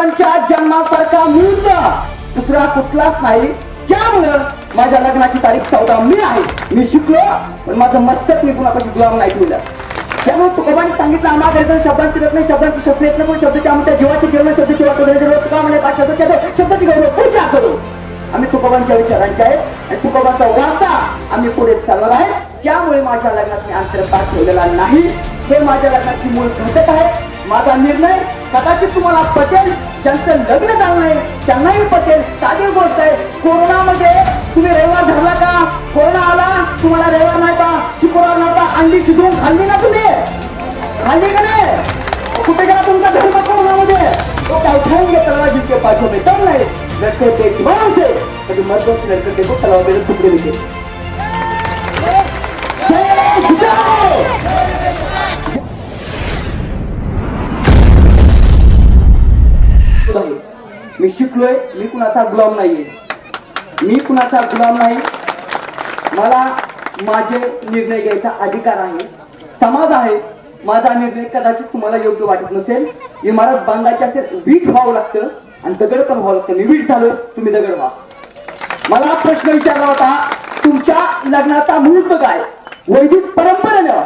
महाराजांच्या जन्मासारखा मुहूर्त. दुसरा कुठलाच नाही. त्यामुळं माझ्या लग्नाची तारीख चौदा मी आहे. मी शिकलो पण माझं मस्तक मी कुणापाशी गुलाम नाही ठेवलं त्यामुळे तुकोबाने सांगितलं आम्हाला काही शब्दांची रत्न शब्दांची शब्द येत नाही पण शब्दाची आमच्या जीवाची जीवन शब्दाची वाटत तुका म्हणे का शब्द त्याचं शब्दाची गौरव पूजा करू. आम्ही तुकोबांच्या विचारांचे आहे. आणि तुकोबांचा वारसा आम्ही पुढे चालणार आहे. त्यामुळे माझ्या लग्नात मी अंतरपाठ ठेवलेला नाही. हे माझ्या लग्नाची मूळ घटक आहे. माझा निर्णय कदाचित तुम्हाला पटेल ज्यांचं लग्न झालं नाही त्यांनाही पटेल. साधी गोष्ट आहे कोरोनामध्ये तुम्ही रविवार धरला का? कोरोना आला तुम्हाला रविवार नाही का? शुक्रवार नव्हता अंडी शिजवून खाल्ली ना तुम्ही? खाल्ली का नाही? कुठे गेला तुमचा धर्म कोरोनामध्ये? तो काय उठाएंगे तलवार जिनके पाछो में दम नहीं. लड़के पे जवान से कभी मर्दों से लड़के देखो तलवार मेरे टुकड़े लिखे शिकलोय मी कुणाचा गुलाम नाहीये. मी कुणाचा गुलाम नाही. मला माझे निर्णय घ्यायचा अधिकार आहे. समाज आहे. माझा निर्णय कदाचित तुम्हाला योग्य वाटत नसेल. इमारत बांधायची असेल वीट व्हावं लागतं आणि दगड पण व्हावं लागतं. मी वीट झालो तुम्ही दगड व्हा. मला प्रश्न विचारला होता तुमच्या लग्नाचा मुहूर्त काय? वैदिक परंपरेनं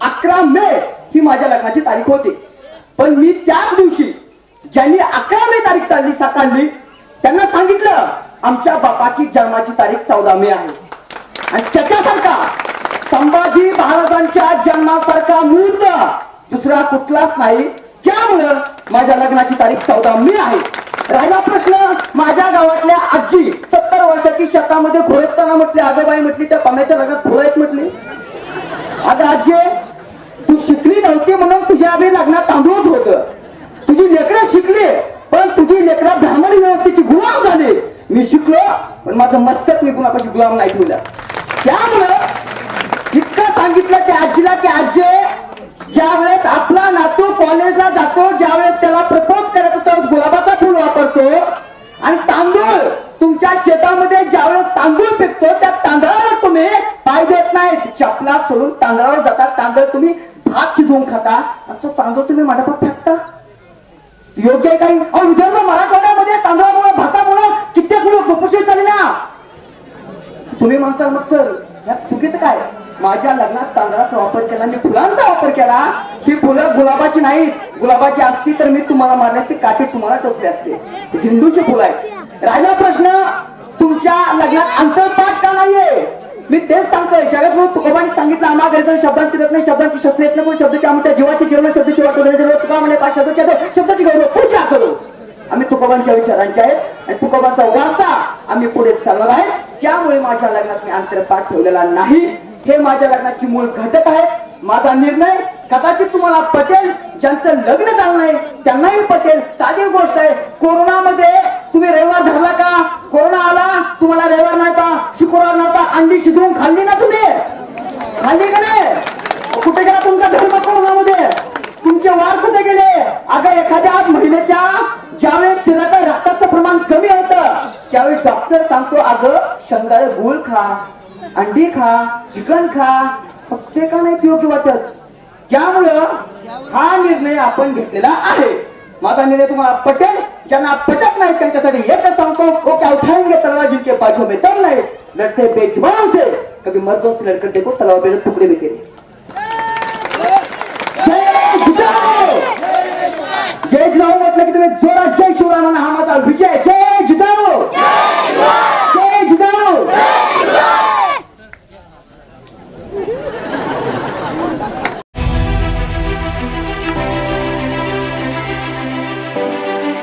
अकरा मे ही माझ्या लग्नाची तारीख होती. पण मी त्याच दिवशी ज्यांनी अकरा मे तारीख चालली साकारली त्यांना सांगितलं आमच्या बापाची जन्माची तारीख चौदा मे आहे. आणि त्याच्यासारखा संभाजी महाराजांच्या जन्मासारखा मुहूर्त दुसरा कुठलाच नाही. त्यामुळं माझ्या लग्नाची तारीख चौदा मे आहे. राहिला प्रश्न माझ्या गावातल्या आजी सत्तर वर्षाची शेतामध्ये घोळताना म्हटली आजोबाई म्हटली त्या पाण्याच्या लग्नात घोळत म्हटली. आता आजी तू शिकली नव्हती म्हणून तुझ्या आम्ही लग्नात तांदूळच होत. तुझी लेकरं शिकली. लेकरा ब्राह्मणी व्यवस्थेची गुलाम झाले. मी शिकलो पण माझं मस्तक मी कुणापाशी गुलाम नाही ठेवलं. त्यामुळं इतकं सांगितलं त्या आजीला की आजी ज्या वेळेस आपला नातू कॉलेजला जातो ज्या वेळेस त्याला प्रपोज करत होतो गुलाबाचा फुल वापरतो. आणि तांदूळ तुमच्या शेतामध्ये ज्यावेळेस तांदूळ पिकतो त्या तांदळावर तुम्ही पाय देत नाही. चपला सोडून तांदळावर जातात तांदळ तुम्ही भात शिजवून खाता. आणि तो तांदूळ तुम्ही माठापात फेकता. योग्य काही अहो विदर्भ मराठवाड्यामध्ये तांदळामुळे भातामुळे कित्येक लोक कुपोषित झाले ना तुम्ही म्हणताल मग सर या चुकीचं काय? माझ्या लग्नात तांदळाचा वापर केला मी फुलांचा वापर केला. ही फुलं गुलाबाची नाहीत. गुलाबाची असती तर मी तुम्हाला मारण्याची काठी तुम्हाला टोचली असते. झेंडूची फुलं आहेत. राहिला प्रश्न. तुमच्या लग्नात अंतरपाठ का नाहीये? मी तेच सांगतोय. जगद्गुरु तुकोबांनी सांगितलं आम्हाला शब्दांची रत्न शब्दांची शस्त्र येत नाही पण शब्दाची आमच्या जीवाची जीवन शब्दाची वाटत तुका म्हणे पाच शब्दाची आहे, शब्दाची गौरव पूजा करू आम्ही तुकोबांच्या आहेत. आणि तुकोबाचा वारसा आम्ही पुढे चालणार आहे. त्यामुळे माझ्या लग्नात मी अंतरपाठ ठेवलेला नाही. हे माझ्या लग्नाची मूळ घटक आहे. माझा निर्णय कदाचित तुम्हाला पटेल ज्यांचं लग्न झालं नाही त्यांनाही पटेल. साधी गोष्ट आहे कोरोनामध्ये तुम्ही रविवार धरला का? कोरोना आला तुम्हाला रविवार नाही का? शुक्रवार नव्हता अंडी शिजवून खाल्ली ना तुम्ही? खाल्ली का नाही? कुठे गेला तुमचा धर्म कोरोनामध्ये? तुमचे वार कुठे गेले? अगं एखाद्या महिलेच्या ज्यावेळेस शरीरात कमी होतं. त्यावेळी डॉक्टर सांगतो अगं शंगाळ गुळ खा अंडी खा चिकन खा फक्त का नाही योग्य वाटत? त्यामुळं हा निर्णय आपण घेतलेला आहे. माझा निर्णय तुम्हाला पटेल ज्यांना पटत नाही त्यांच्यासाठी एकच सांगतो ओके उठाएंगे तलवार जिनके पाछो में दम नहीं लड़ते बेजवान से. कभी मर्दों से लड़कर देखो तलवार मेरे टुकड़े में तेरे जय जिजाऊ जय जिजाऊ म्हटलं की तुम्ही जोरात जय शिवराय म्हणा हा माझा विजय जय